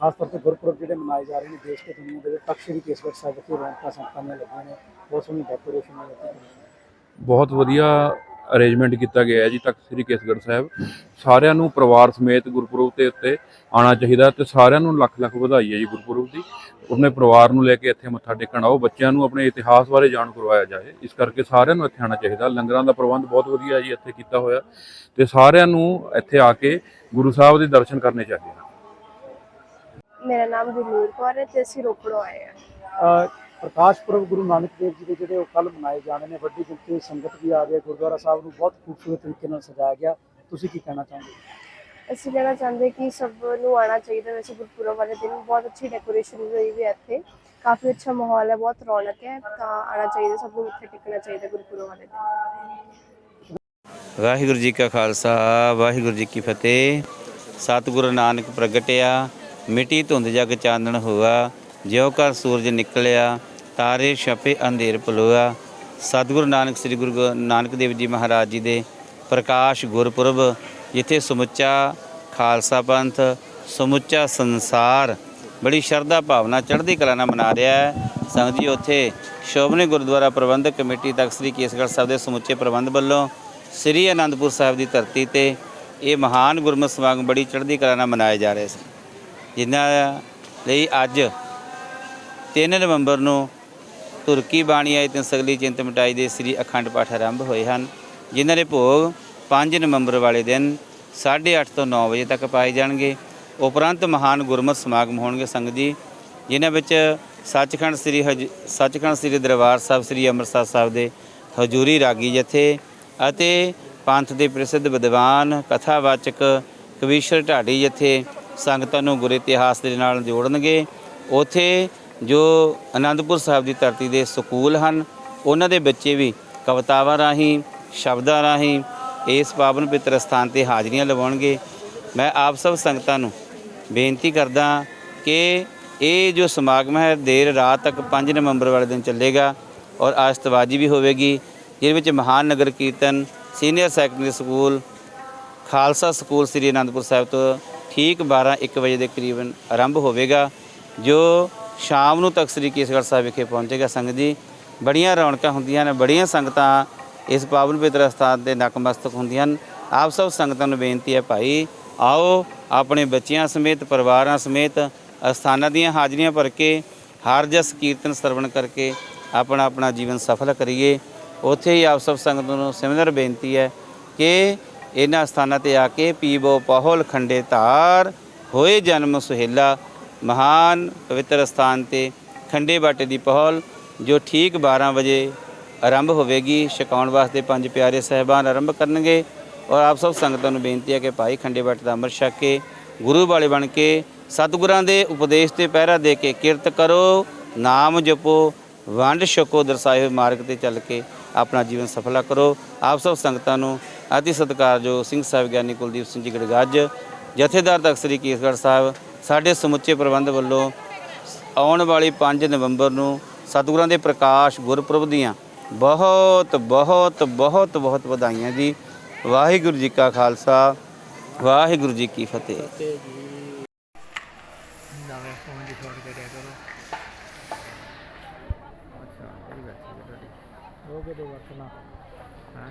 ਖਾਸ ਤੌਰ ਤੇ ਗੁਰਪੁਰਬ ਜਿਹੜੇ ਮਨਾਏ ਜਾ ਰਹੇ ਨੇ ਦੇਸ਼ ਤੇ ਦੁਨੀਆ ਦੇ ਵਿੱਚ ਤਖਤ ਸ੍ਰੀ ਸਾਹਿਬ ਵਿਖੇ ਰੌਣਕਾਂ ਸੰਤਾਂ ਲੱਗੀਆਂ ਨੇ, ਬਹੁਤ ਸੋਹਣੀ ਡੈਕੋਰੇਸ਼ਨ ਹੈ। ਬਹੁਤ ਵਧੀਆ ਅਰੇਂਜਮੈਂਟ ਕੀਤਾ ਗਿਆ ਹੈ ਜੀ ਤਖਤ ਸ੍ਰੀ ਕੇਸਗੜ੍ਹ ਸਾਹਿਬ। ਸਾਰਿਆਂ ਨੂੰ ਪਰਿਵਾਰ ਸਮੇਤ ਗੁਰਪੁਰਬ ਦੇ ਉੱਤੇ ਆਉਣਾ ਚਾਹੀਦਾ ਤੇ ਸਾਰਿਆਂ ਨੂੰ ਲੱਖ ਲੱਖ ਵਧਾਈ ਹੈ ਜੀ ਗੁਰਪੁਰਬ ਦੀ। ਆਪਣੇ ਪਰਿਵਾਰ ਨੂੰ ਲੈ ਕੇ ਇੱਥੇ ਮੱਥਾ ਟੇਕਣ ਆਓ, ਬੱਚਿਆਂ ਨੂੰ ਆਪਣੇ ਇਤਿਹਾਸ ਬਾਰੇ ਜਾਣ ਕਰਵਾਇਆ ਜਾਏ। ਇਸ ਕਰਕੇ ਸਾਰਿਆਂ ਨੂੰ ਇੱਥੇ ਆਉਣਾ ਚਾਹੀਦਾ। ਲੰਗਰਾਂ ਦਾ ਪ੍ਰਬੰਧ ਬਹੁਤ ਵਧੀਆ ਜੀ ਇੱਥੇ ਕੀਤਾ ਹੋਇਆ। ਤੇ ਸਾਰਿਆਂ ਨੂੰ ਇੱਥੇ ਆ ਕੇ ਗੁਰੂ ਸਾਹਿਬ ਦੇ ਦਰਸ਼ਨ ਕਰਨੇ ਚਾਹੀਦੇ ਹਨ। ਮੇਰਾ ਨਾਮ ਗੁਰਨੂਰ ਕੌਰ ਹੈ ਤੇ ਅਸੀਂ ਰੋਪੜੋਂ ਆਏ ਹਾਂ। ਪ੍ਰਕਾਸ਼ ਪੁਰਬ ਗੁਰੂ ਨਾਨਕ ਦੇਵ ਜੀ ਦੇ ਜਿਹੜੇ ਉਹ ਕੱਲ ਮਨਾਏ ਜਾਣੇ ਨੇ ਵੱਡੀ ਗਿਣਤੀ ਵਿੱਚ ਸੰਗਤ ਵੀ ਆ ਰਹੀ ਹੈ ਗੁਰਦੁਆਰਾ ਸਾਹਿਬ ਨੂੰ ਬਹੁਤ ਖੂਬਸੂਰਤ ਤਰੀਕੇ ਨਾਲ ਸਜਾਇਆ ਗਿਆ। ਤੁਸੀਂ ਕੀ ਕਹਿਣਾ ਚਾਹੋਗੇ? ਅਸੀਂ ਕਹਿਣਾ ਚਾਹੁੰਦੇ ਕਿ ਸਭ ਨੂੰ ਆਉਣਾ ਚਾਹੀਦਾ ਵੈਸੇ ਗੁਰਪੁਰਬ ਵਾਲੇ ਦਿਨ। ਬਹੁਤ ਅੱਛੀ ਡੈਕੋਰੇਸ਼ਨ ਹੋਈ ਵੀ ਹੈ ਇੱਥੇ। ਕਾਫੀ ਅੱਛਾ ਮਾਹੌਲ ਹੈ ਬਹੁਤ ਰੌਣਕ ਹੈ ਤਾਂ ਆਉਣਾ ਚਾਹੀਦਾ ਸਭ ਨੂੰ ਮੱਥੇ ਟੇਕਣਾ ਚਾਹੀਦਾ ਗੁਰਪੁਰਬ ਵਾਲੇ ਦਿਨ। ਵਾਹਿਗੁਰੂ ਜੀ ਕਾ ਖਾਲਸਾ ਵਾਹਿਗੁਰੂ ਜੀ ਕੀ ਫਤਿਹ। ਸਤਿਗੁਰੂ ਨਾਨਕ ਪ੍ਰਗਟਿਆ ਮਿੱਟੀ ਧੁੰਦ ਜਗ ਚਾਨਣ ਹੋਆ, ਜਿਉ ਕਰ ਸੂਰਜ ਨਿਕਲਿਆ, ਤਾਰੇ ਛਪੇ ਅੰਧੇਰ ਪਲੋਆ ਸਤਿਗੁਰੂ ਨਾਨਕ, ਸ੍ਰੀ ਗੁਰੂ ਗੋ- ਨਾਨਕ ਦੇਵ ਜੀ ਮਹਾਰਾਜ ਜੀ ਦੇ ਪ੍ਰਕਾਸ਼ ਗੁਰਪੁਰਬ, ਜਿੱਥੇ ਸਮੁੱਚਾ ਖਾਲਸਾ ਪੰਥ, ਸਮੁੱਚਾ ਸੰਸਾਰ ਬੜੀ ਸ਼ਰਧਾ ਭਾਵਨਾ ਚੜ੍ਹਦੀ ਕਲਾ ਨਾਲ ਮਨਾ ਰਿਹਾ ਹੈ। ਸੰਗਤ ਜੀ, ਉੱਥੇ ਸ਼ੋਭਨੀ ਗੁਰਦੁਆਰਾ ਪ੍ਰਬੰਧਕ ਕਮੇਟੀ ਤਖਤ ਸ੍ਰੀ ਕੇਸਗੜ੍ਹ ਸਾਹਿਬ ਦੇ ਸਮੁੱਚੇ ਪ੍ਰਬੰਧ ਵੱਲੋਂ ਸ੍ਰੀ ਅਨੰਦਪੁਰ ਸਾਹਿਬ ਦੀ ਧਰਤੀ ਤੇ ਇਹ ਮਹਾਨ ਗੁਰਮਤਿ ਸਮਾਗਮ ਬੜੀ ਚੜ੍ਹਦੀ ਕਲਾ ਨਾਲ ਮਨਾਏ ਜਾ ਰਹੇ ਸੀ ਜਿਨ੍ਹਾਂ ਲਈ ਅੱਜ 3 ਨਵੰਬਰ ਨੂੰ ਤੁਰਕੀ ਬਾਣੀ ਆਈ ਤੇ ਸਗਲੀ ਚਿੰਤ ਮਿਟਾਈ ਦੇ ਸ੍ਰੀ ਅਖੰਡ ਪਾਠ ਆਰੰਭ ਹੋਏ ਹਨ, ਜਿਨ੍ਹਾਂ ਦੇ ਭੋਗ 5 ਨਵੰਬਰ ਵਾਲੇ ਦਿਨ 8:30 ਤੋਂ 9 ਵਜੇ ਤੱਕ ਪਾਏ ਜਾਣਗੇ। ਉਪਰੰਤ ਮਹਾਨ ਗੁਰਮਤਿ ਸਮਾਗਮ ਹੋਣਗੇ ਸੰਗਤ ਜੀ, ਜਿਨ੍ਹਾਂ ਵਿੱਚ ਸੱਚਖੰਡ ਸ੍ਰੀ ਹਜ, ਸੱਚਖੰਡ ਸ੍ਰੀ ਦਰਬਾਰ ਸਾਹਿਬ, ਸ੍ਰੀ ਅੰਮ੍ਰਿਤਸਰ ਸਾਹਿਬ ਦੇ ਹਜੂਰੀ ਰਾਗੀ ਜਥੇ ਅਤੇ ਪੰਥ ਦੇ ਪ੍ਰਸਿੱਧ ਵਿਦਵਾਨ, ਕਥਾਵਾਚਕ ਕਵੀਸ਼ਰ ਢਾਡੀ ਜਥੇ ਸੰਗਤਾਂ ਨੂੰ ਗੁਰੇ ਇਤਿਹਾਸ ਦੇ ਨਾਲ ਜੋੜਨਗੇ। ਉਥੇ ਜੋ ਆਨੰਦਪੁਰ ਸਾਹਿਬ ਦੀ ਧਰਤੀ ਦੇ ਸਕੂਲ ਹਨ, ਉਹਨਾਂ ਦੇ ਬੱਚੇ ਵੀ ਕਵਿਤਾਵਾਂ ਰਾਹੀਂ, ਸ਼ਬਦਾਂ ਰਾਹੀਂ ਇਸ ਪਾਵਨ ਪਿੱਤਰ ਸਥਾਨ ਤੇ ਹਾਜ਼ਰੀਆਂ ਲਵਾਉਣਗੇ। ਮੈਂ ਆਪ ਸਭ ਸੰਗਤਾਂ ਨੂੰ ਬੇਨਤੀ ਕਰਦਾ ਕਿ ਇਹ ਜੋ ਸਮਾਗਮ ਹੈ, ਦੇਰ ਰਾਤ ਤੱਕ 5 ਨਵੰਬਰ ਵਾਲੇ ਦਿਨ ਚੱਲੇਗਾ ਔਰ ਆਸਤਵਾਜੀ ਵੀ ਹੋਵੇਗੀ, ਜਿਹਦੇ ਵਿੱਚ ਮਹਾਨ nagar kirtan, senior secondary school, Khalsa school Sri Anandpur Sahib ਤੋਂ ਠੀਕ 12 1 ਵਜੇ ਦੇ ਕਰੀਬਨ ਆਰੰਭ ਹੋਵੇਗਾ, ਜੋ ਸ਼ਾਮ ਨੂੰ ਤੱਕ ਸ੍ਰੀ ਕੇਸਗੜ੍ਹ ਸਾਹਿਬ ਵਿਖੇ ਪਹੁੰਚੇਗਾ। ਸੰਗਤ ਜੀ, ਬੜੀਆਂ ਰੌਣਕਾਂ ਹੁੰਦੀਆਂ ਨੇ, ਬੜੀਆਂ ਸੰਗਤਾਂ ਇਸ ਪਾਵਨ ਪਵਿੱਤਰ ਸਥਾਨ ਤੇ ਨਕਮਸਤਕ ਹੁੰਦੀਆਂ ਹਨ। ਆਪ ਸਭ ਸੰਗਤਾਂ ਨੂੰ ਬੇਨਤੀ ਹੈ ਭਾਈ, ਆਓ ਆਪਣੇ ਬੱਚਿਆਂ ਸਮੇਤ, ਪਰਿਵਾਰਾਂ ਸਮੇਤ ਅਸਥਾਨਾਂ ਦੀਆਂ ਹਾਜ਼ਰੀਆਂ ਭਰ ਕੇ, ਹਰ ਜਸ ਕੀਰਤਨ ਸਰਵਣ ਕਰਕੇ ਆਪਣਾ ਆਪਣਾ ਜੀਵਨ ਸਫਲ ਕਰੀਏ। ਉੱਥੇ ਹੀ ਆਪ ਸਭ ਸੰਗਤ ਨੂੰ ਸਿਮਰ ਬੇਨਤੀ ਹੈ ਕਿ ਇਹਨਾਂ ਸਥਾਨਾਂ ਤੇ ਆ ਕੇ ਪੀਵੋ ਪਹੁਲ ਖੰਡੇ ਧਾਰ ਹੋਏ ਜਨਮ ਸੁਹੇਲਾ ਮਹਾਨ ਪਵਿੱਤਰ ਸਥਾਨ ਤੇ ਖੰਡੇ ਬਾਟੇ ਦੀ ਪਹਲ, ਜੋ ਠੀਕ 12 ਵਜੇ ਆਰੰਭ ਹੋਵੇਗੀ, ਛਕਾਉਣ ਵਾਸਤੇ ਪੰਜ ਪਿਆਰੇ ਸਹਿਬਾਨ ਆਰੰਭ ਕਰਨਗੇ। ਔਰ ਆਪ ਸਭ ਸੰਗਤਾਂ ਨੂੰ ਬੇਨਤੀ ਹੈ ਕਿ ਭਾਈ ਖੰਡੇ ਬਾਟੇ ਦਾ ਅੰਮ੍ਰਿਤ ਛਕ ਕੇ ਗੁਰੂ ਵਾਲੇ ਬਣ ਕੇ ਸਤਿਗੁਰਾਂ ਦੇ ਉਪਦੇਸ਼ ਤੇ ਪਹਿਰਾ ਦੇ ਕੇ ਕਿਰਤ ਕਰੋ, ਨਾਮ ਜਪੋ, ਵੰਡ ਛਕੋ, ਦਰਸਾਏ ਹੋਏ ਮਾਰਗ ਤੇ ਚੱਲ ਕੇ ਆਪਣਾ ਜੀਵਨ ਸਫਲਾ ਕਰੋ। ਆਪ ਸਭ ਸੰਗਤਾਂ ਨੂੰ ਅਤੀ ਸਤਿਕਾਰਯੋਗ ਸਿੰਘ ਸਾਹਿਬ ਗਿਆਨੀ ਕੁਲਦੀਪ ਸਿੰਘ ਜੀ ਗੜਗੱਜ, ਜਥੇਦਾਰ ਤਖਤ ਸ੍ਰੀ ਕੇਸਗੜ੍ਹ ਸਾਹਿਬ, ਸਾਡੇ ਸਮੁੱਚੇ ਪ੍ਰਬੰਧ ਵੱਲੋਂ ਆਉਣ ਵਾਲੀ 5 ਨਵੰਬਰ ਨੂੰ ਸਤਿਗੁਰਾਂ ਦੇ ਪ੍ਰਕਾਸ਼ ਗੁਰਪੁਰਬ ਦੀਆਂ ਬਹੁਤ ਬਹੁਤ ਬਹੁਤ ਬਹੁਤ ਵਧਾਈਆਂ ਜੀ। ਵਾਹਿਗੁਰੂ ਜੀ ਕਾ ਖਾਲਸਾ, ਵਾਹਿਗੁਰੂ ਜੀ ਕੀ ਫਤਿਹ। ਨਵੇਂ ਫੋਨ ਦੀ ਸ਼ਾਟ ਕਰਿਆ ਕਰੋ। ਉਹ ਕਿਹਦੇ ਵਰਤਣਾ ਹਾਂ?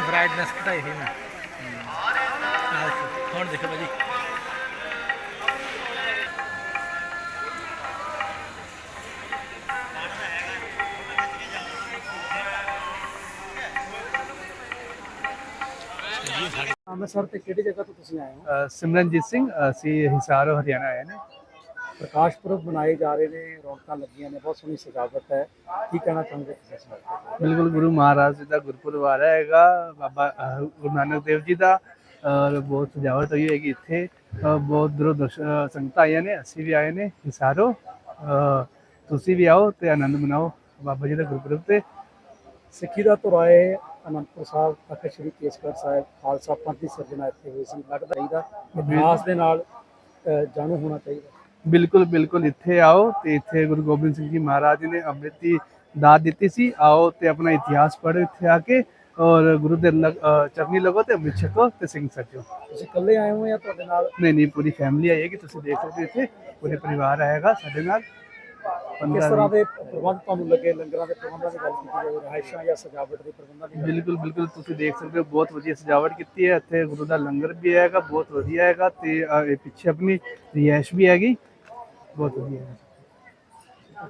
ਬ੍ਰਾਈਟਨੈਸ ਘਟਾਈ ਸੀ ਮੈਂ। ਆਹ ਦੇਖੋ, ਹੁਣ ਦੇਖੋ ਭਾਜੀ। ਅੰਮ੍ਰਿਤਸਰ ਤੇ ਕਿਹੜੀ ਜਗ੍ਹਾ ਤੋਂ ਤੁਸੀਂ ਆਏ ਹੋ? ਅ, ਸਿਮਰਨਜੀਤ ਸਿੰਘ ਅਸੀਂ ਹਿਸਾਰ ਹਰਿਆਣਾ ਆਏ ਨੇ। ਪ੍ਰਕਾਸ਼ ਪੁਰਬ ਮਨਾਏ ਜਾ ਰਹੇ ਨੇ ਰੌਣਕਾਂ ਲੱਗੀਆਂ ਨੇ ਬਹੁਤ ਸੋਹਣੀ ਸਜਾਵਟ ਹੈ। ਕੀ ਕਹਿਣਾ ਚਾਹੁੰਦੇ ਤੁਸੀਂ ਇਸ ਬਾਰੇ? ਬਿਲਕੁਲ ਗੁਰੂ ਮਹਾਰਾਜ ਜੀ ਦਾ ਗੁਰਪੁਰਬ ਆ ਰਿਹਾ ਹੈਗਾ ਬਾਬਾ ਗੁਰੂ ਨਾਨਕ ਦੇਵ ਜੀ ਦਾ ਔਰ ਬਹੁਤ ਸਜਾਵਟ ਹੋਈ ਹੈਗੀ ਇੱਥੇ। ਬਹੁਤ ਦੂਰੋਂ ਦਰਸ਼- ਸੰਗਤਾਂ ਆਈਆਂ ਨੇ ਅਸੀਂ ਵੀ ਆਏ ਨੇ ਹਿਸਾਰੋ ਤੁਸੀਂ ਵੀ ਆਓ ਤੇ ਆਨੰਦ ਮਨਾਓ ਬਾਬਾ ਜੀ ਦਾ ਗੁਰਪੁਰਬ ਤੇ। ਸਿੱਖੀ ਦਾ ਤੁਰਾਏ ਅਨੰਦਪੁਰ ਸਾਹਿਬ ਤਖਤ ਸ੍ਰੀ ਕੇਸਗੜ੍ਹ ਸਾਹਿਬ ਖਾਲਸਾ ਪੰਥ ਦੀ ਸਿਰਜਣਾ ਇੱਥੇ ਹੋਈ ਸੀ ਲੱਗਦਾ ਚਾਹੀਦਾ ਇਤਿਹਾਸ ਦੇ ਨਾਲ ਅ, ਜਾਣੂ ਹੋਣਾ ਚਾਹੀਦਾ। ਬਿਲਕੁਲ ਬਿਲਕੁਲ ਇੱਥੇ ਆਓ ਤੇ ਇੱਥੇ ਗੁਰੂ ਗੋਬਿੰਦ ਸਿੰਘ ਜੀ ਮਹਾਰਾਜ ਨੇ ਅੰਮ੍ਰਿਤ ਦੀ ਦਾਤ ਦਿੱਤੀ ਸੀ। ਆਓ ਤੇ ਆਪਣਾ ਇਤਿਹਾਸ ਪੜ੍ਹੋ ਇੱਥੇ ਆ ਕੇ ਔਰ ਗੁਰੂ ਦੇ ਚਰਨੀ ਲੱਗੋ ਤੇ ਅੰਮ੍ਰਿਤ ਛਕੋ ਤੇ ਸਿੰਘ ਸੱਜੋ। ਤੁਸੀਂ ਇਕੱਲੇ ਆਏ ਹੋ ਜਾਂ ਤੁਹਾਡੇ ਨਾਲ? ਨਹੀਂ ਨਹੀਂ ਪੂਰੀ ਫੈਮਿਲੀ ਆਏਗੀ ਤੁਸੀਂ ਦੇਖ ਸਕਦੇ ਹੋ ਇੱਥੇ। ਪੂਰੇ ਪਰਿਵਾਰ ਆਏਗਾ ਸਾਡੇ ਨਾਲ। ਕਿਸ 15 ਤਰ੍ਹਾਂ ਦੇ ਪ੍ਰਬੰਧ ਤੁਹਾਨੂੰ ਲੱਗੇ? ਲੰਗਰਾਂ ਦੇ ਪ੍ਰਬੰਧਾਂ ਦੀ ਗੱਲ ਕੀਤੀ ਜਾਵੇ ਰਿਹਾਇਸ਼ਾਂ ਜਾਂ ਸਜਾਵਟ ਦੇ ਪ੍ਰਬੰਧਾਂ ਦੀ ਬਿਲਕੁਲ ਬਿਲਕੁਲ ਤੁਸੀਂ ਦੇਖ ਸਕਦੇ ਹੋ ਬਹੁਤ ਵਧੀਆ ਸਜਾਵਟ ਕੀਤੀ ਹੈ। ਇੱਥੇ ਗੁਰੂ ਦਾ ਲੰਗਰ ਵੀ ਹੈਗਾ ਬਹੁਤ ਵਧੀਆ ਹੈਗਾ ਤੇ ਪਿੱਛੇ ਆਪਣੀ ਰਿਹਾਇਸ਼ ਵੀ ਹੈਗੀ। ਬਹੁਤ ਵਧੀਆ ਹੈ